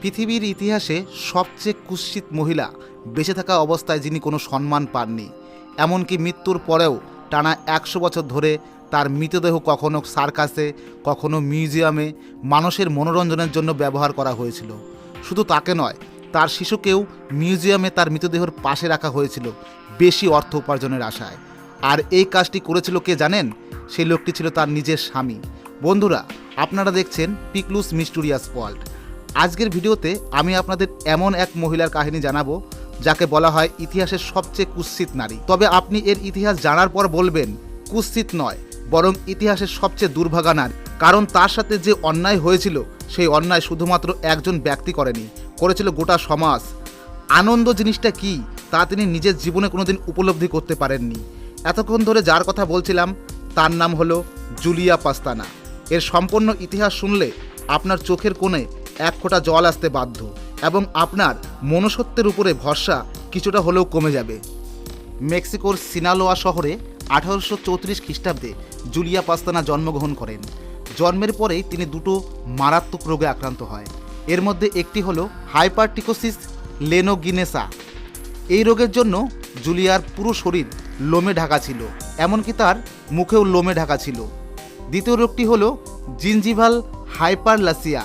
পৃথিবীর ইতিহাসে সবচেয়ে কুৎসিত মহিলা বেঁচে থাকা অবস্থায় যিনি কোনো সম্মান পাননি, এমনকি মৃত্যুর পরেও টানা একশো বছর ধরে তার মৃতদেহ কখনো সার্কাসে, কখনো মিউজিয়ামে, মানুষের মনোরঞ্জনের জন্য ব্যবহার করা হয়েছিল। শুধু তাকে নয়, তার শিশুকেও মিউজিয়ামে তার মৃতদেহর পাশে রাখা হয়েছিল বেশি অর্থ উপার্জনের আশায়। আর এই কাজটি করেছিল কে জানেন? সেই লোকটি ছিল তার নিজের স্বামী। বন্ধুরা, আপনারা দেখছেন পিকলুস মিস্টুরিয়াস ওয়ার্ল্ড। আজকের ভিডিওতে আমি আপনাদের এমন এক মহিলার কাহিনী জানাব, যাকে বলা হয় ইতিহাসের সবচেয়ে কুৎসিত নারী। তবে আপনি এর ইতিহাস জানার পর বলবেন, কুৎসিত নয়, বরং ইতিহাসের সবচেয়ে দুর্ভাগা নারী। কারণ তার সাথে যে অন্যায় হয়েছিল, সেই অন্যায় শুধুমাত্র একজন ব্যক্তি করেনি, করেছিল গোটা সমাজ। আনন্দ জিনিসটা কি, তা তিনি নিজের জীবনে কোনোদিন উপলব্ধি করতে পারেননি। এতক্ষণ ধরে যার কথা বলছিলাম, তার নাম হলো জুলিয়া পাস্তানা। এর সম্পূর্ণ ইতিহাস শুনলে আপনার চোখের কোণে এক ফোঁটা জল আসতে বাধ্য এবং আপনার মনুষ্যত্বের উপরে ভরসা কিছুটা হলেও কমে যাবে। মেক্সিকোর সিনালোয়া শহরে আঠারোশো চৌত্রিশ খ্রিস্টাব্দে জুলিয়া পাস্তানা জন্মগ্রহণ করেন। জন্মের পরেই তিনি দুটো মারাত্মক রোগে আক্রান্ত হয়। এর মধ্যে একটি হলো হাইপারটিকোসিস লেনোগিনেসা। এই রোগের জন্য জুলিয়ার পুরো শরীর লোমে ঢাকা ছিল, এমনকি তার মুখেও লোমে ঢাকা ছিল। দ্বিতীয় রোগটি হলো জিনজিভাল হাইপারলাসিয়া।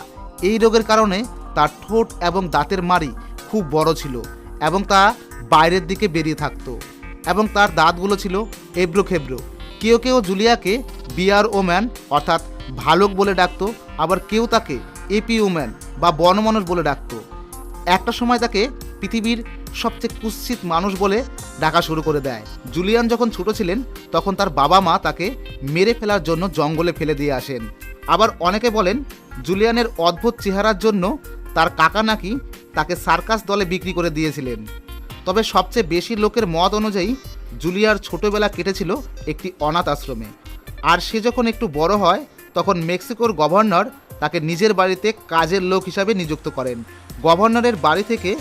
এই রোগের কারণে তার ঠোঁট এবং দাঁতের মাড়ি খুব বড় ছিল এবং তা বাইরের দিকে বেরিয়ে থাকতো এবং তার দাঁতগুলো ছিল এবড়ো খেবড়ো। কেউ কেউ জুলিয়াকে বিয়ার ওম্যান অর্থাৎ ভালুক বলে ডাকতো, আবার কেউ তাকে এপি ওম্যান বা বনমানুষ বলে ডাকতো। একটা সময় তাকে পৃথিবীর সবচেয়ে কুৎসিত মানুষ বলে ডাকা শুরু করে দেয়। জুলিয়ান যখন ছোট ছিলেন, তখন তার বাবা মা তাকে মেরে ফেলার জন্য জঙ্গলে ফেলে দিয়ে আসেন। আবার অনেকে বলেন জুলিয়ানের অদ্ভুত চেহারার জন্য তার কাকা নাকি তাকে সার্কাস দলে বিক্রি করে দিয়েছিলেন। তবে সবচেয়ে বেশি লোকের মত অনুযায়ী জুলিয়ার ছোটবেলা কেটেছিল একটি অনাথ আশ্রমে। আর সে যখন একটু বড় হয়, তখন মেক্সিকোর গভর্নর তাকে নিজের বাড়িতে কাজের লোক হিসাবে নিযুক্ত করেন। গভর্নরের বাড়ি থেকে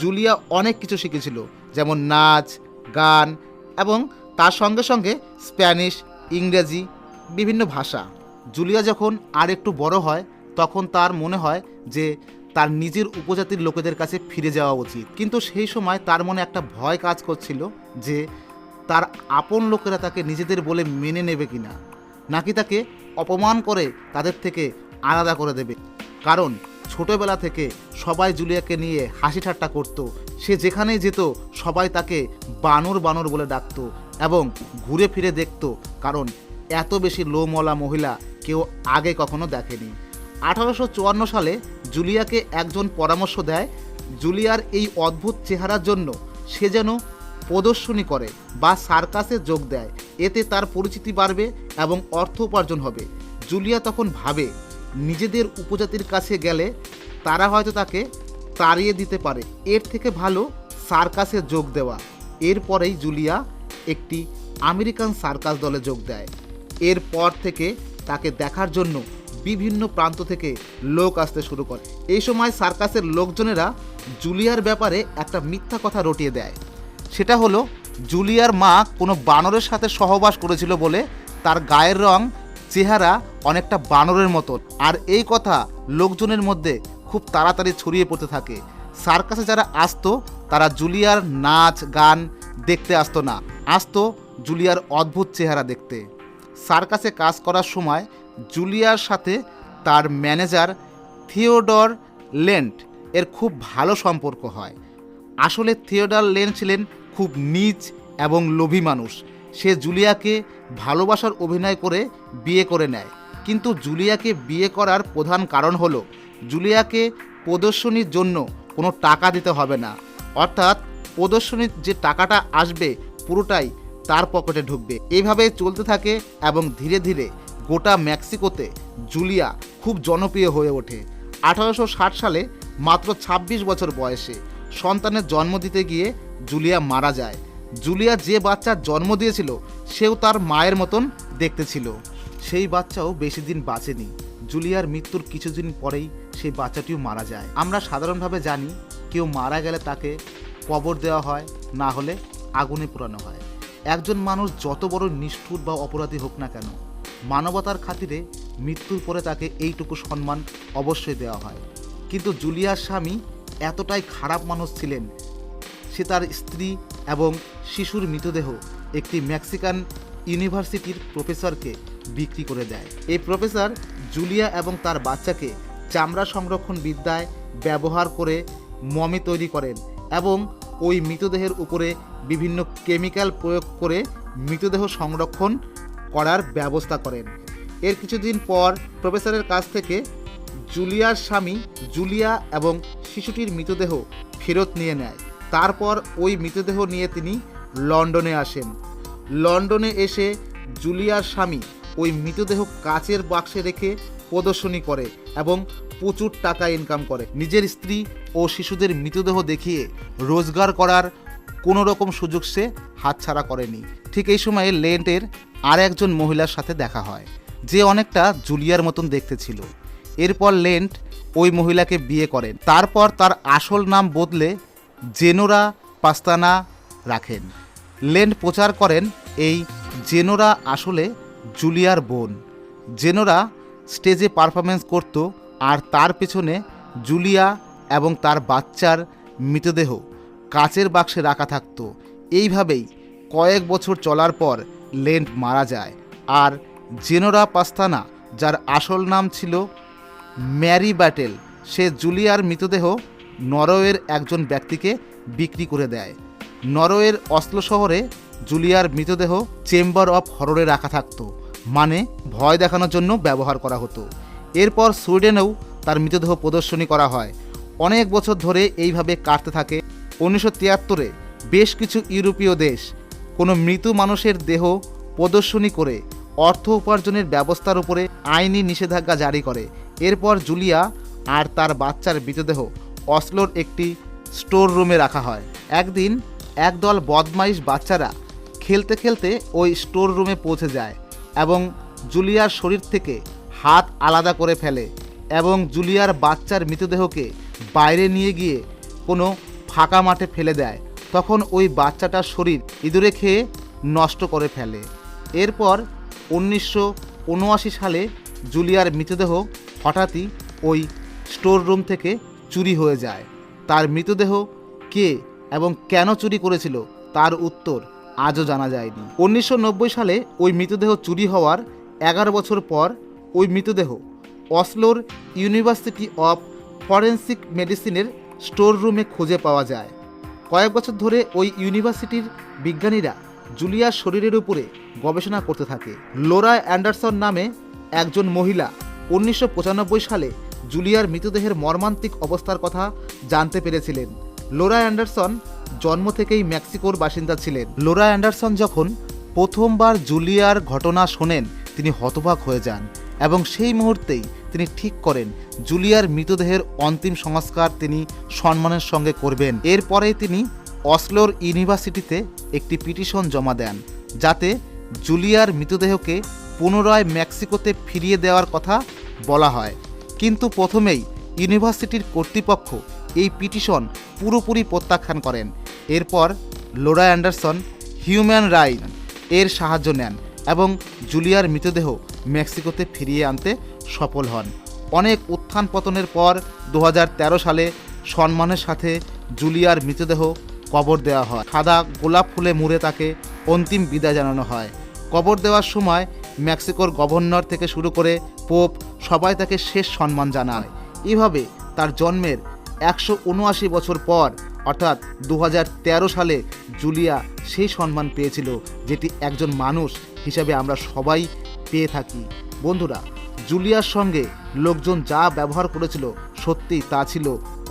জুলিয়া অনেক কিছু শিখেছিল, যেমন নাচ, গান এবং তার সঙ্গে সঙ্গে স্প্যানিশ, ইংরেজি, বিভিন্ন ভাষা। জুলিয়া যখন আর একটু বড় হয়, তখন তার মনে হয় যে তার নিজের উপজাতির লোকেদের কাছে ফিরে যাওয়া উচিত। কিন্তু সেই সময় তার মনে একটা ভয় কাজ করছিল যে তার আপন লোকেরা তাকে নিজেদের বলে মেনে নেবে কিনা। নাকি তাকে অপমান করে তাদের থেকে আলাদা করে দেবে। কারণ ছোটবেলা থেকে সবাই জুলিয়াকে নিয়ে হাসি ঠাট্টা করতো। সে যেখানেই যেত, সবাই তাকে বানর বানর বলে ডাকতো এবং ঘুরে ফিরে দেখত। কারণ এত বেশি লোমলা মহিলা কেউ আগে কখনো দেখেনি। আঠারোশো চুয়ান্ন সালে জুলিয়াকে একজন পরামর্শ দেয়, জুলিয়ার এই অদ্ভুত চেহারার জন্য সে যেন প্রদর্শনী করে বা সার্কাসে যোগ দেয়। এতে তার পরিচিতি বাড়বে এবং অর্থ উপার্জন হবে। জুলিয়া তখন ভাবে, নিজেদের উপজাতির কাছে গেলে তারা হয়তো তাকে তাড়িয়ে দিতে পারে। এর থেকে ভালো সার্কাসে যোগ দেওয়া। এরপরেই জুলিয়া একটি আমেরিকান সার্কাস দলে যোগ দেয়। এরপর থেকে তাকে দেখার জন্য বিভিন্ন প্রান্ত থেকে লোক আসতে শুরু করে। এই সময় সার্কাসের লোকজনেরা জুলিয়ার ব্যাপারে একটা মিথ্যা কথা রটিয়ে দেয়। সেটা হলো, জুলিয়ার মা কোনো বানরের সাথে সহবাস করেছিল বলে তার গায়ের রং, চেহারা অনেকটা বানরের মতন আর এই কথা লোকজনের মধ্যে খুব তাড়াতাড়ি ছড়িয়ে পড়তে থাকে। সার্কাসে যারা আসতো, তারা জুলিয়ার নাচ, গান দেখতে আসতো না। আসতো জুলিয়ার অদ্ভুত চেহারা দেখতে। সার্কাসে কাজ করার সময় জুলিয়ার সাথে তার ম্যানেজার থিওডর লেন্ট এর খুব ভালো সম্পর্ক হয়। আসলে থিওডর লেন ছিলেন খুব নিচ এবং লোভী মানুষ। সে জুলিয়াকে ভালোবাসার অভিনয় করে বিয়ে করে নেয়। কিন্তু জুলিয়াকে বিয়ে করার প্রধান কারণ হলো, জুলিয়াকে প্রদর্শনীর জন্য কোনো টাকা দিতে হবে না। অর্থাৎ প্রদর্শনীর যে টাকাটা আসবে পুরোটাই তার পকেটে ঢুকবে। এইভাবে চলতে থাকে এবং ধীরে ধীরে গোটা মেক্সিকোতে জুলিয়া খুব জনপ্রিয় হয়ে ওঠে। আঠারোশো ষাট সালে মাত্র ২৬ বছর বয়সে সন্তানের জন্ম দিতে গিয়ে জুলিয়া মারা যায়। জুলিয়া যে বাচ্চা জন্ম দিয়েছিল, সেও তার মায়ের মতন দেখতে ছিল। সেই বাচ্চাও বেশি দিন বাঁচেনি। জুলিয়ার মৃত্যুর কিছুদিন পরেই সেই বাচ্চাটিও মারা যায়। আমরা সাধারণভাবে জানি, কেউ মারা গেলে তাকে কবর দেওয়া হয়, না হলে আগুনে পোড়ানো হয়। একজন মানুষ যত বড় নিষ্ঠুর বা অপরাধী হোক না কেন, মানবতার খাতিরে মৃত্যুর পরে তাকে এইটুকু সম্মান অবশ্যই দেওয়া হয়। কিন্তু জুলিয়ার স্বামী এতটাই খারাপ মানুষ ছিলেন, সে তার স্ত্রী এবং শিশুর মৃতদেহ একটি মেক্সিকান ইউনিভার্সিটির প্রফেসরকে বিক্রি করে দেয়। এই প্রফেসর জুলিয়া এবং তার বাচ্চাকে চামড়া সংরক্ষণ বিদ্যায় ব্যবহার করে মমি তৈরি করেন এবং ওই মৃতদেহের উপরে বিভিন্ন কেমিক্যাল প্রয়োগ করে মৃতদেহ সংরক্ষণ করার ব্যবস্থা করেন। এর কিছুদিন পর প্রফেসরের কাছ থেকে জুলিয়ার স্বামী জুলিয়া এবং শিশুটির মৃতদেহ ফেরত নিয়ে নেয়। তারপর ওই মৃতদেহ নিয়ে তিনি লন্ডনে আসেন। লন্ডনে এসে জুলিয়ার স্বামী ওই মৃতদেহ কাচের বাক্সে রেখে প্রদর্শনী করে এবং প্রচুর টাকা ইনকাম করে। নিজের স্ত্রী ও শিশুদের মৃতদেহ দেখিয়ে রোজগার করার কোনো রকম সুযোগ সে হাতছাড়া করেনি। ঠিক এই সময়ে লেন্টের আর একজন মহিলার সাথে দেখা হয়, যে অনেকটা জুলিয়ার মতন দেখতে ছিল। এরপর লেন্ট ওই মহিলাকে বিয়ে করেন। তারপর তার আসল নাম বদলে জেনোরা পাস্তানা রাখেন। লেন্ট প্রচার করেন এই জেনোরা আসলে জুলিয়ার বোন। জেনোরা স্টেজে পারফরমেন্স করত আর তার পেছনে জুলিয়া এবং তার বাচ্চার মৃতদেহ কাচের বাক্সে রাখা থাকতো। এইভাবেই কয়েক বছর চলার পর লেন্ট মারা যায়। আর জেনোরা পাস্তানা, যার আসল নাম ছিল ম্যারি ব্যাটেল, সে জুলিয়ার মৃতদেহ নরওয়ের একজন ব্যক্তিকে বিক্রি করে দেয়। নরওয়ের অসলো শহরে জুলিয়ার মৃতদেহ চেম্বার অফ হররে রাখা থাকতো মানে ভয় দেখানোর জন্য ব্যবহার করা হতো। এরপর সুইডেনেও তার মৃতদেহ প্রদর্শনী করা হয়। অনেক বছর ধরে এইভাবে কাটতে থাকে উনিশশো তিয়াত্তরে বেশ কিছু ইউরোপীয় দেশ কোনো মৃত মানুষের দেহ প্রদর্শনী করে অর্থ উপার্জনের ব্যবস্থার উপরে আইনি নিষেধাজ্ঞা জারি করে। এরপর জুলিয়া আর তার বাচ্চার মৃতদেহ অসলোর একটি স্টোর রুমে রাখা হয়। একদিন একদল বদমাইশ বাচ্চারা খেলতে খেলতে ওই স্টোর রুমে পৌঁছে যায় এবং জুলিয়ার শরীর থেকে হাত আলাদা করে ফেলে এবং জুলিয়ার বাচ্চার মৃতদেহকে বাইরে নিয়ে গিয়ে কোনো ফাঁকা মাঠে ফেলে দেয়, তখন ওই বাচ্চাটার শরীর ইঁদুরে খেয়ে নষ্ট করে ফেলে। এরপর উনিশশো উনআশি সালে জুলিয়ার মৃতদেহ হঠাৎই ওই স্টোর রুম থেকে চুরি হয়ে যায়। তার মৃতদেহ কে এবং কেন চুরি করেছিল তার উত্তর আজও জানা যায়নি। উনিশশো নব্বই সালে ওই মৃতদেহ চুরি হওয়ার এগারো বছর পর ওই মৃতদেহ অসলোর ইউনিভার্সিটি অফ ফরেন্সিক মেডিসিনের স্টোর রুমে খুঁজে পাওয়া যায়। কয়েক বছর ধরে ওই ইউনিভার্সিটির বিজ্ঞানীরা জুলিয়ার শরীরের উপরে গবেষণা করতে থাকে। লোরা অ্যান্ডারসন নামে একজন মহিলা উনিশশো পঁচানব্বই সালে জুলিয়ার মৃতদেহের মর্মান্তিক অবস্থার কথা জানতে পেরেছিলেন। লোরা অ্যান্ডারসন জন্ম থেকেই মেক্সিকোর বাসিন্দা ছিলেন। লোরা অ্যান্ডারসন যখন প্রথমবার জুলিয়ার ঘটনা শোনেন, তিনি হতবাক হয়ে যান। এবং সেই মুহূর্তেই তিনি ঠিক করেন, জুলিয়ার মৃতদেহের অন্তিম সংস্কার তিনি সম্মানের সঙ্গে করবেন। এরপরে তিনি অসলোর ইউনিভার্সিটিতে একটি পিটিশন জমা দেন, যাতে জুলিয়ার মৃতদেহকে পুনরায় মেক্সিকোতে ফিরিয়ে দেওয়ার কথা বলা হয়। কিন্তু প্রথমেই ইউনিভার্সিটির কর্তৃপক্ষ এই পিটিশন পুরোপুরি প্রত্যাখ্যান করেন। এরপর লোরা অ্যান্ডারসন হিউম্যান রাইট এর সাহায্য নেন। এবং জুলিয়ার মৃতদেহ মেক্সিকোতে ফিরিয়ে আনতে সফল হন। অনেক উত্থান পতনের পর দু হাজার তেরো সালে সম্মানের সাথে জুলিয়ার মৃতদেহ কবর দেওয়া হয়। সাদা গোলাপ ফুলে মুড়ে তাকে অন্তিম বিদায় জানানো হয়। কবর দেওয়ার সময় মেক্সিকোর গভর্নর থেকে শুরু করে পোপ সবাই তাকে শেষ সম্মান জানায়। এভাবে তার জন্মের একশো উনআশি বছর পর, অর্থাৎ দু হাজার তেরো সালে জুলিয়া সেই সম্মান পেয়েছিল যেটি একজন মানুষ হিসাবে আমরা সবাই পেয়ে থাকি। বন্ধুরা, জুলিয়ার সঙ্গে লোকজন যা ব্যবহার করেছিল সত্যি তা ছিল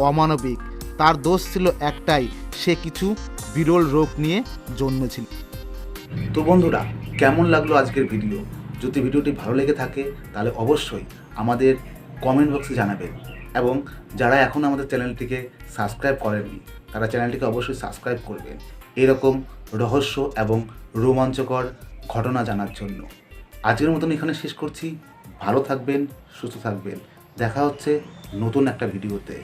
অমানবিক। তার দোষ ছিল একটাই, সে কিছু বিরল রোগ নিয়ে জন্মেছিল। তো বন্ধুরা, কেমন লাগল আজকের ভিডিও? যদি ভিডিওটি ভালো লেগে থাকে, তাহলে অবশ্যই আমাদের কমেন্ট বক্সে জানাবেন। এবং যারা এখন আমাদের চ্যানেলটিকে সাবস্ক্রাইব করেননি, তারা চ্যানেলটিকে অবশ্যই সাবস্ক্রাইব করবেন। এরকম রহস্য এবং রোমাঞ্চকর ঘটনা জানার জন্য। আজকের মতন এখানে শেষ করছি। ভালো থাকবেন, সুস্থ থাকবেন। দেখা হচ্ছে নতুন একটা ভিডিওতে।